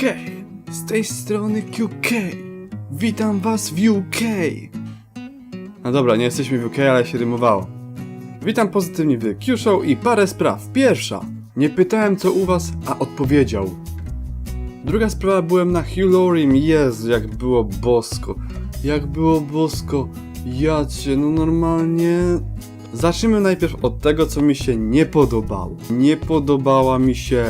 Hej, z tej strony QK. Witam was w UK. No dobra, nie jesteśmy w UK, ale się rymowało. Witam pozytywnie w Q-Show i parę spraw. Pierwsza. Nie pytałem co u was, a odpowiedział. Druga sprawa, byłem na Hugh Laurie. Jezu, jak było bosko. Jak było bosko. Ja cię, no normalnie... Zacznijmy najpierw od tego, co mi się nie podobało. Nie podobała mi się...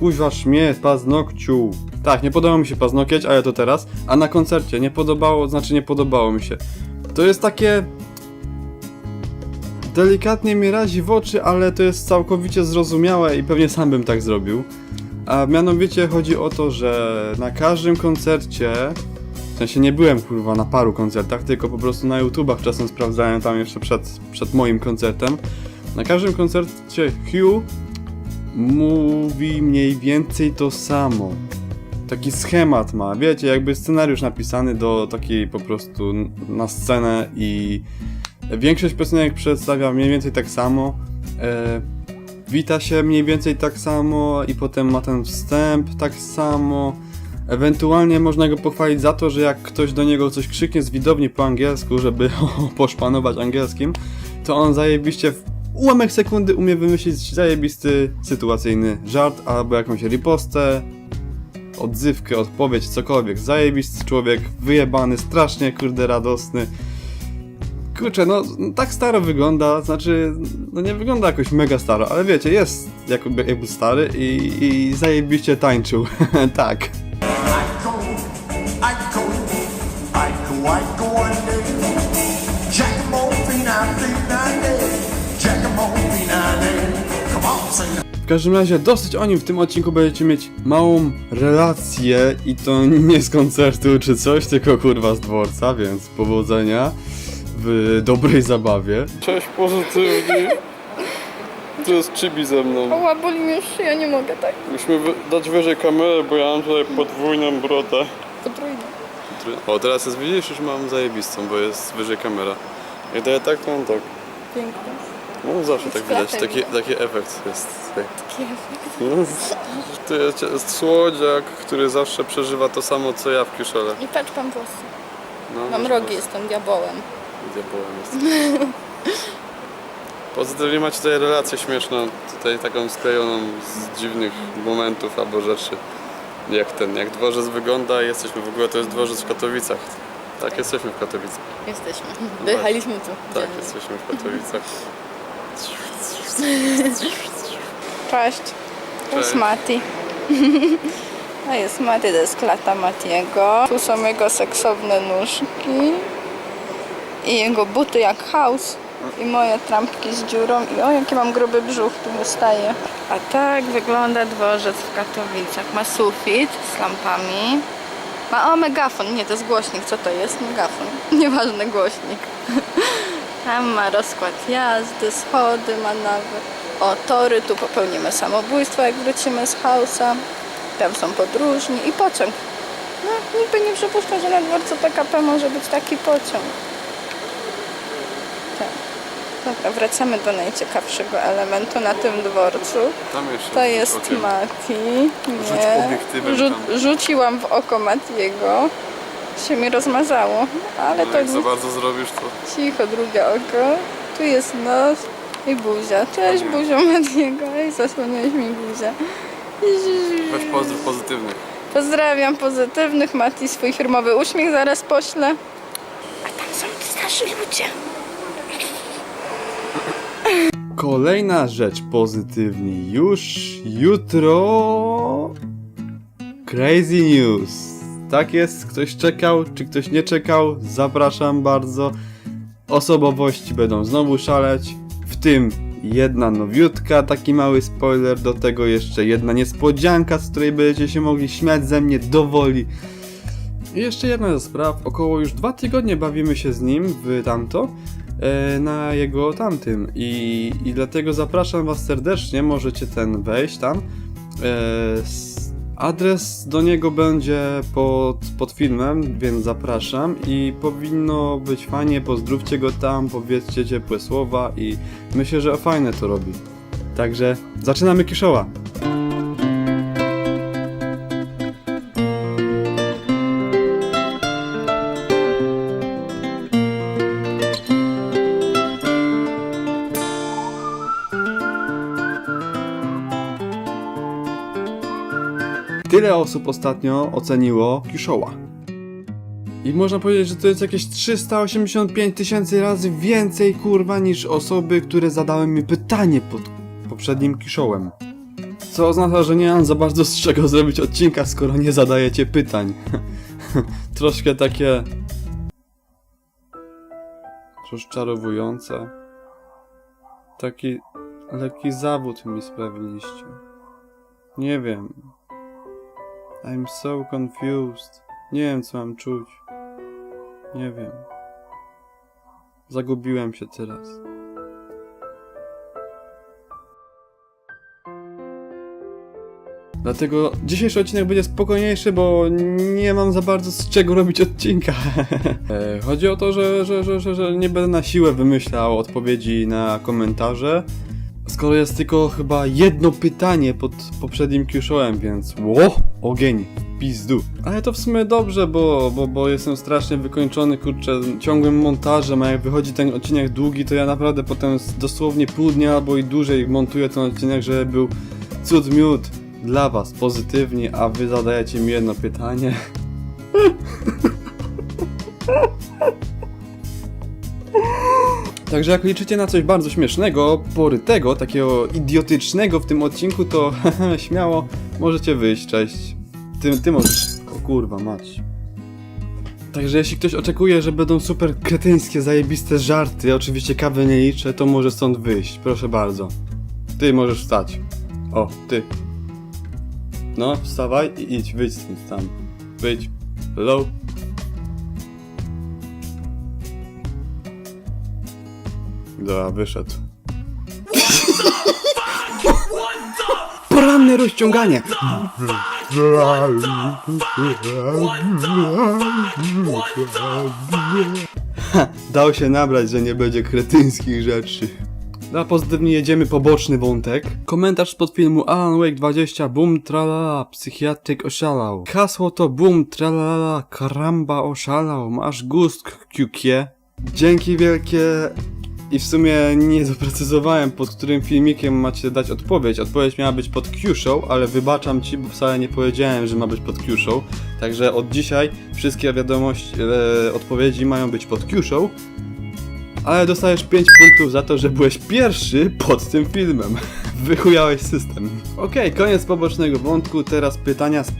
Kuźwa szmie, paznokciu. Tak, nie podobał mi się paznokieć, ale to teraz. A na koncercie nie podobało, znaczy nie podobało mi się. To jest takie... Delikatnie mi razi w oczy, ale to jest całkowicie zrozumiałe i pewnie sam bym tak zrobił. A mianowicie chodzi o to, że na każdym koncercie w sensie nie byłem kurwa na paru koncertach, tylko po prostu na YouTubach czasem sprawdzałem tam jeszcze przed, przed moim koncertem. Na każdym koncercie Hugh mówi mniej więcej to samo. Taki schemat ma, wiecie, jakby scenariusz napisany do takiej po prostu na scenę i większość piosenek przedstawia mniej więcej tak samo. E, wita się mniej więcej tak samo i potem ma ten wstęp tak samo. Ewentualnie można go pochwalić za to, że jak ktoś do niego coś krzyknie z widowni po angielsku, żeby poszpanować angielskim, to on zajebiście ułamek sekundy umie wymyślić zajebisty sytuacyjny żart albo jakąś ripostę, odzywkę, odpowiedź, cokolwiek. Zajebisty człowiek, wyjebany, strasznie kurde radosny. Kurczę, no tak staro wygląda, znaczy, no nie wygląda jakoś mega staro, ale wiecie, jest jakby, jakby stary i, i zajebiście tańczył, tak. Aiko, Aiko, Aiko, Aiko one day. Każdym razie dosyć o nim w tym odcinku będziecie mieć małą relację i to nie z koncertu czy coś, tylko kurwa z dworca, więc powodzenia w dobrej zabawie. Cześć, pozytywni. To jest Chibi ze mną. Oła, boli mnie już szyja, nie mogę tak. Musimy wy- dać wyżej kamerę, bo ja mam tutaj podwójną brodę. Potrójnie. O, teraz jest, widzisz, już mam zajebistą, bo jest wyżej kamera. Jak daję tak, to on tak. Piękne. No zawsze tak widać, taki, taki efekt jest tutaj. Taki efekt. No, to jest jest słodziak, który zawsze przeżywa to samo, co ja w kiszele. I patrz pan włosy. No, Mam rogi, jestem diabołem. Diabełem jest. Pozytywnie macie tutaj relację śmieszną, tutaj taką sklejoną z dziwnych momentów albo rzeczy. Jak ten, jak dworzec wygląda, jesteśmy w ogóle, to jest dworzec w Katowicach. Tak, jesteśmy w Katowicach. Jesteśmy. Dojechaliśmy tu. Tak, jesteśmy w Katowicach. Cześć. To jest. Mati. To jest Mati, to jest klata Matiego. Tu są jego seksowne nóżki. I jego buty jak house. I moje trampki z dziurą. I o, jaki mam gruby brzuch, tu wystaje. A tak wygląda dworzec w Katowicach. Ma sufit z lampami. Ma, o, megafon. Nie, to jest głośnik. Co to jest? Megafon. Nieważny głośnik. Tam ma rozkład jazdy, schody ma nawet. O, tory, tu popełnimy samobójstwo, jak wrócimy z hausa. Tam są podróżni i pociąg. No, nikt by nie przypuszczał, że na dworcu PKP może być taki pociąg. Tak. Dobra, wracamy do najciekawszego elementu na tym dworcu. Tam jeszcze To jest okiem. Mati. Rzuć Nie. obiektywem Rzu- tam. rzuciłam w oko Matiego. Się mi rozmazało, ale No, to jak za nic. bardzo zrobisz, to Cicho, drugie oko. Tu jest nos i buzia. Cześć, Nie. buzio Matiego. Ej, zasłoniłeś mi buzię. weź pozdrów pozytywnych. Pozdrawiam pozytywnych. Mati swój firmowy uśmiech zaraz poślę. A tam są starzy ludzie. Kolejna rzecz pozytywni. Już jutro. Crazy news. Tak jest, ktoś czekał, czy ktoś nie czekał? Zapraszam bardzo. Osobowości będą znowu szaleć. W tym jedna nowiutka, taki mały spoiler, do tego jeszcze jedna niespodzianka, z której będziecie się mogli śmiać ze mnie do woli. I jeszcze jedna ze spraw. Około już dwa tygodnie bawimy się z nim w tamto e, na jego tamtym i, i dlatego zapraszam was serdecznie, możecie ten wejść tam. Adres do niego będzie pod, pod filmem, więc zapraszam i powinno być fajnie, pozdrówcie go tam, powiedzcie ciepłe słowa i myślę, że fajne to robi. Także zaczynamy kiszoła. Osób ostatnio oceniło Kiszoła. I można powiedzieć, że to jest jakieś 385 tysięcy razy więcej kurwa niż osoby, które zadały mi pytanie pod poprzednim Kiszołem. Co oznacza, że nie mam za bardzo z czego zrobić odcinka, skoro nie zadajecie pytań. Troszkę takie... rozczarowujące. Taki lekki zawód mi sprawiliście. Nie wiem. I'm so confused. Nie wiem, co mam czuć. Nie wiem. Zagubiłem się teraz. Dlatego dzisiejszy odcinek będzie spokojniejszy, bo nie mam za bardzo z czego robić odcinka. E, Chodzi o to, że, że, że, że, że nie będę na siłę wymyślał odpowiedzi na komentarze. Skoro jest tylko chyba jedno pytanie pod poprzednim Q-showem, więc ło, ogień, pizdu. Ale to w sumie dobrze, bo, bo, bo jestem strasznie wykończony, kurczę, ciągłym montażem, a jak wychodzi ten odcinek długi, to ja naprawdę potem dosłownie pół dnia albo i dłużej montuję ten odcinek, żeby był cud miód dla was, pozytywnie, a wy zadajecie mi jedno pytanie. Także jak liczycie na coś bardzo śmiesznego, porytego, takiego idiotycznego w tym odcinku, to śmiało możecie wyjść, cześć. Ty, ty możesz... O kurwa, mać. Także jeśli ktoś oczekuje, że będą super kretyńskie, zajebiste żarty, oczywiście kawy nie liczę, to może stąd wyjść, proszę bardzo. Ty możesz wstać. O, ty. No, wstawaj i idź, wyjdź stąd tam. Wyjdź. Hello? Dobra, wyszedł. Poranne rozciąganie! Ha, Dał się nabrać, że nie będzie kretyńskich rzeczy. Na pozytywnie jedziemy poboczny wątek. Komentarz spod filmu Alan Wake 20 Boom tralala, psychiatryk oszalał. Hasło to Boom tralala, karamba oszalał, masz gust kiukie. Dzięki wielkie i w sumie nie doprecyzowałem pod którym filmikiem macie dać odpowiedź. Odpowiedź miała być pod Q-Show, ale wybaczam ci, bo wcale nie powiedziałem, że ma być pod Q-Show. Także od dzisiaj wszystkie wiadomości, e, odpowiedzi mają być pod Q-Show. Ale dostajesz 5 punktów za to, że byłeś pierwszy pod tym filmem. Wychujałeś system. Okej, koniec pobocznego wątku, teraz pytania z...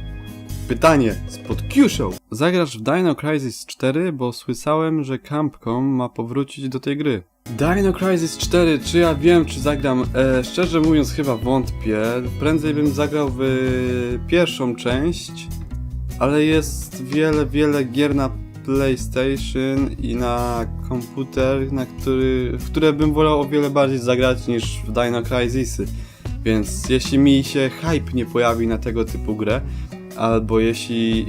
Pytanie spod Q-Show. Zagrasz w Dino Crisis 4, bo słyszałem, że Capcom ma powrócić do tej gry. Dino Crisis 4, czy ja wiem, czy zagram? E, szczerze mówiąc, chyba wątpię. Prędzej bym zagrał w pierwszą część, ale jest wiele, wiele gier na PlayStation i na komputer, na który, w które bym wolał o wiele bardziej zagrać niż w Dino Crisisy. Więc jeśli mi się hype nie pojawi na tego typu grę, albo jeśli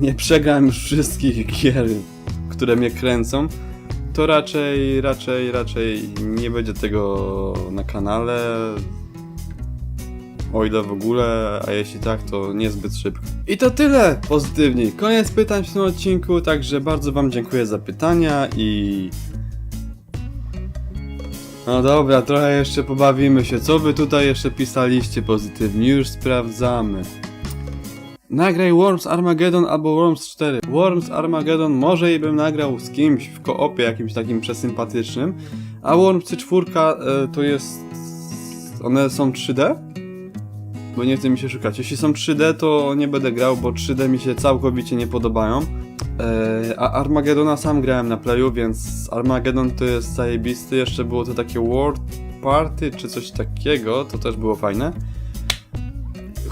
nie przegram już wszystkich gier, które mnie kręcą, to raczej, raczej, raczej nie będzie tego na kanale. O ile w ogóle, a jeśli tak, to niezbyt szybko. I to tyle pozytywnie. Koniec pytań w tym odcinku, także bardzo Wam dziękuję za pytania i. No dobra, trochę jeszcze pobawimy się. Co Wy tutaj jeszcze pisaliście pozytywnie? Już sprawdzamy. Nagraj Worms Armageddon albo Worms 4. Worms Armageddon może i bym nagrał z kimś w koopie jakimś takim przesympatycznym, a Worms 4 e, to jest... One są 3D? Bo nie chce mi się szukać. Jeśli są 3D, to nie będę grał, bo 3D mi się całkowicie nie podobają. E, a Armageddona sam grałem na playu, więc Armageddon to jest zajebisty. Jeszcze było to takie World Party czy coś takiego, to też było fajne.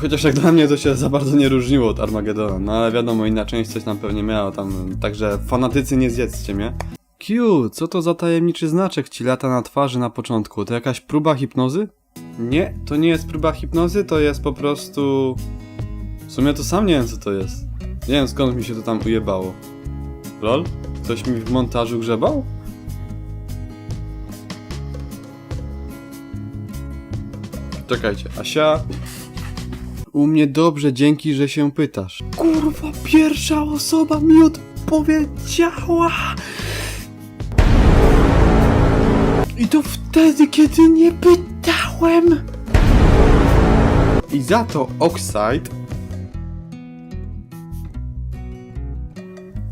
Chociaż jak dla mnie to się za bardzo nie różniło od Armagedona, no ale wiadomo, inna część coś tam pewnie miała tam, także fanatycy nie zjedzcie mnie. Q, co to za tajemniczy znaczek ci lata na twarzy na początku? To jakaś próba hipnozy? Nie, to nie jest próba hipnozy, to jest po prostu... W sumie to sam nie wiem co to jest. Nie wiem skąd mi się to tam ujebało. Lol? Ktoś mi w montażu grzebał? Czekajcie, Asia. U mnie dobrze, dzięki, że się pytasz. Kurwa, pierwsza osoba mi odpowiedziała. I to wtedy, kiedy nie pytałem. I za to Oxide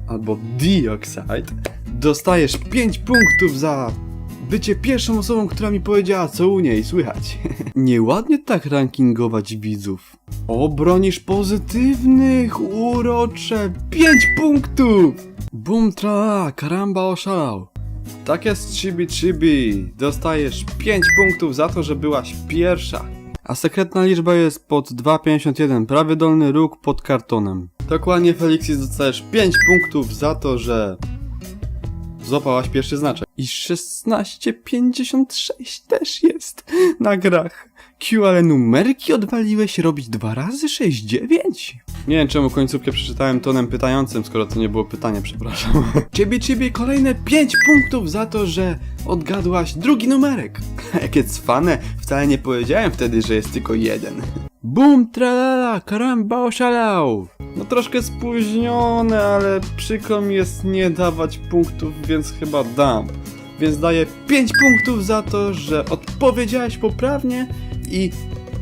albo Dioxide dostajesz 5 punktów za bycie pierwszą osobą, która mi powiedziała, co u niej słychać. Nieładnie tak rankingować widzów. Obronisz pozytywnych, urocze 5 punktów! Bum tra, karamba oszalał. Tak jest chibi chibi. Dostajesz 5 punktów za to, że byłaś pierwsza. A sekretna liczba jest pod 2,51, prawy dolny róg pod kartonem. Dokładnie Felixis dostajesz 5 punktów za to, że złapałaś pierwszy znaczek. I 16,56 też jest na grach. Q, ale numerki odwaliłeś robić dwa razy 6,9? Nie wiem czemu końcówkę przeczytałem tonem pytającym, skoro to nie było pytanie, przepraszam. Ciebie, ciebie kolejne 5 punktów za to, że odgadłaś drugi numerek. Jakie cwane, wcale nie powiedziałem wtedy, że jest tylko jeden. Bum, tralala, karamba oszalał! No troszkę spóźnione, ale przykro mi jest nie dawać punktów, więc chyba dam. Więc daję 5 punktów za to, że odpowiedziałeś poprawnie i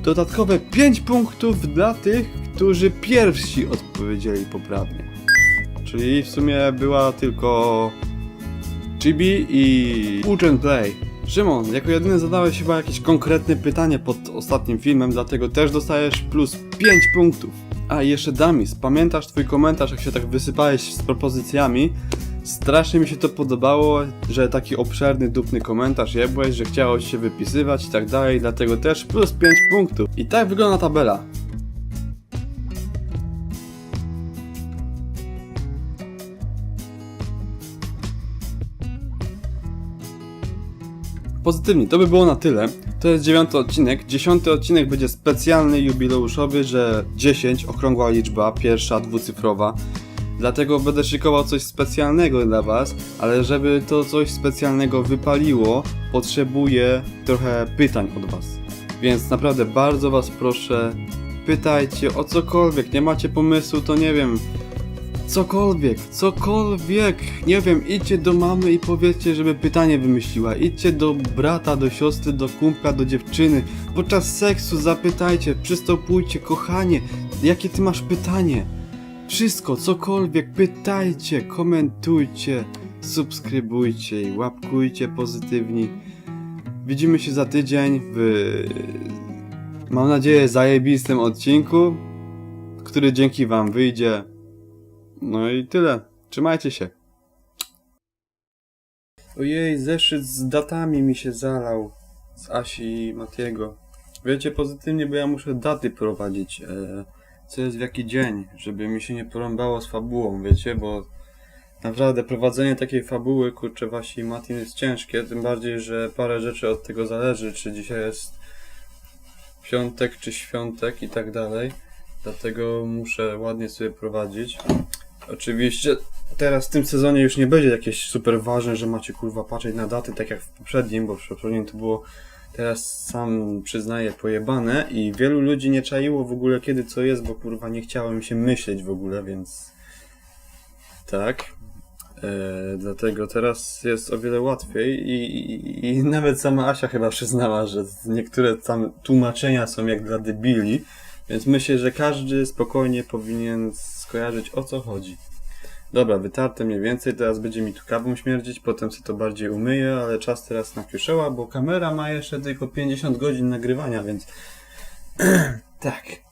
dodatkowe 5 punktów dla tych, którzy pierwsi odpowiedzieli poprawnie. Czyli w sumie była tylko Chibi i Uchen Play. Szymon, jako jedyny zadałeś chyba jakieś konkretne pytanie pod ostatnim filmem, dlatego też dostajesz plus 5 punktów. A i jeszcze Damis, pamiętasz twój komentarz, jak się tak wysypałeś z propozycjami? Strasznie mi się to podobało, że taki obszerny, dupny komentarz jebłeś, że chciało ci się wypisywać i tak dalej, dlatego też plus 5 punktów. I tak wygląda tabela. Pozytywnie, to by było na tyle. To jest dziewiąty odcinek. Dziesiąty odcinek będzie specjalny, jubileuszowy, że 10, okrągła liczba, pierwsza, dwucyfrowa. Dlatego będę szykował coś specjalnego dla Was, ale żeby to coś specjalnego wypaliło, potrzebuję trochę pytań od Was. Więc naprawdę bardzo Was proszę, pytajcie o cokolwiek. Nie macie pomysłu, to nie wiem, Cokolwiek, cokolwiek, nie wiem, idźcie do mamy i powiedzcie, żeby pytanie wymyśliła. Idźcie do brata, do siostry, do kumpla, do dziewczyny. Podczas seksu zapytajcie, przystopujcie, kochanie, jakie ty masz pytanie? Wszystko, cokolwiek, pytajcie, komentujcie, subskrybujcie i łapkujcie pozytywni. Widzimy się za tydzień w, mam nadzieję, zajebistym odcinku, który dzięki wam wyjdzie. No i tyle. Trzymajcie się. Ojej, zeszyt z datami mi się zalał. Z Asi i Matiego. Wiecie, pozytywnie, bo ja muszę daty prowadzić. E, co jest w jaki dzień, żeby mi się nie porąbało z fabułą, wiecie, bo naprawdę prowadzenie takiej fabuły, kurczę, Wasi i Matin jest ciężkie, tym bardziej, że parę rzeczy od tego zależy, czy dzisiaj jest piątek, czy świątek i tak dalej. Dlatego muszę ładnie sobie prowadzić. Oczywiście teraz w tym sezonie już nie będzie jakieś super ważne, że macie kurwa patrzeć na daty tak jak w poprzednim, bo w poprzednim to było teraz sam przyznaję pojebane i wielu ludzi nie czaiło w ogóle kiedy co jest, bo kurwa nie chciało mi się myśleć w ogóle, więc tak. E, dlatego teraz jest o wiele łatwiej i, i, i nawet sama Asia chyba przyznała, że niektóre tam tłumaczenia są jak dla debili, więc myślę, że każdy spokojnie powinien skojarzyć o co chodzi. Dobra, wytarte mniej więcej, teraz będzie mi tu kawą śmierdzić, potem sobie to bardziej umyję, ale czas teraz na kiuszoła, bo kamera ma jeszcze tylko 50 godzin nagrywania, więc tak.